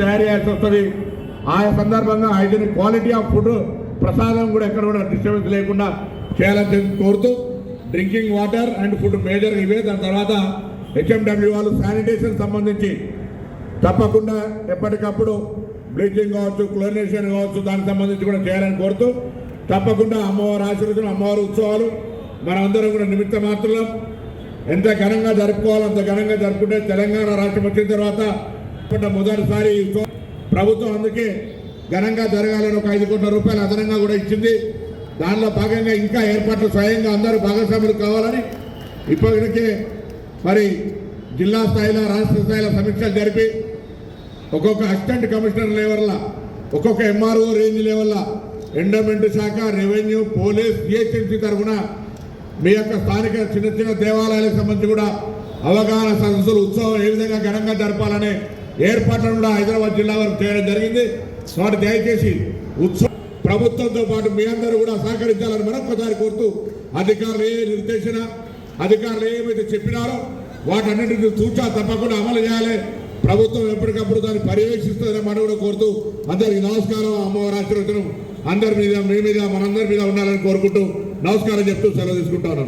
తయారు చేయాల్సి వస్తుంది. ఆయా సందర్భంగా హైజీనిక్ క్వాలిటీ ఆఫ్ ఫుడ్ ప్రసాదం కూడా ఎక్కడ కూడా డిస్టర్బెన్స్ లేకుండా చేయాలని కోరుతూ drinking water and food major ఇవే. దాని తర్వాత హెచ్ఎండబ్ల్యూ వాళ్ళు శానిటేషన్ సంబంధించి తప్పకుండా ఎప్పటికప్పుడు బ్లీచింగ్ కావచ్చు క్లోరినేషన్ కావచ్చు దానికి సంబంధించి కూడా చేయాలని కోరుతూ తప్పకుండా అమ్మవారి ఆశీర్వచనం అమ్మవారి ఉత్సవాలు మనందరం కూడా నిమిత్త మాత్రం ఎంత ఘనంగా జరుపుకోవాలో అంత ఘనంగా జరుపుకుంటే తెలంగాణ రాష్ట్రం వచ్చిన తర్వాత ఇప్పటి మొదటిసారి ప్రభుత్వం అందుకే ఘనంగా జరగాలని ఒక ఐదు కోట్ల రూపాయలు అదనంగా కూడా ఇచ్చింది. దానిలో భాగంగా ఇంకా ఏర్పాట్లు స్వయంగా అందరూ భాగస్వాములు కావాలని ఇప్పటికే మరి జిల్లా స్థాయిలో రాష్ట్ర స్థాయిలో సమీక్షలు జరిపి ఒక్కొక్క అసిస్టెంట్ కమిషనర్ లెవెల్ల ఒక్కొక్క ఎంఆర్ఓ రేంజ్ లెవెల్ల ఎండోమెంట్ శాఖ రెవెన్యూ పోలీస్ జిహెచ్ఎంసీ తరఫున మీ యొక్క స్థానిక చిన్న చిన్న దేవాలయాలకు సంబంధించి కూడా అవగాహన సదస్సులు ఉత్సవం ఏ విధంగా ఘనంగా జరపాలనే ఏర్పాట్లను కూడా హైదరాబాద్ జిల్లా వరకు చేయడం జరిగింది. వాటి దయచేసి ఉత్సవం ప్రభుత్వంతో పాటు మీ అందరూ కూడా సహకరించాలని మరొకసారి కోరుతూ అధికారులు ఏ నిర్దేశన అధికారులు ఏమైతే చెప్పినారో వాటన్నింటిని తూచా తప్పకుండా అమలు చేయాలి. ప్రభుత్వం ఎప్పటికప్పుడు దాన్ని పర్యవేక్షిస్తుందని మనం కూడా కోరుతూ అందరికి నమస్కారం. అమ్మవారి ఆశీర్వచనం అందరి మీద మీ మీద మనందరి మీద ఉండాలని కోరుకుంటూ నమస్కారం చెప్తూ సెలవు తీసుకుంటాను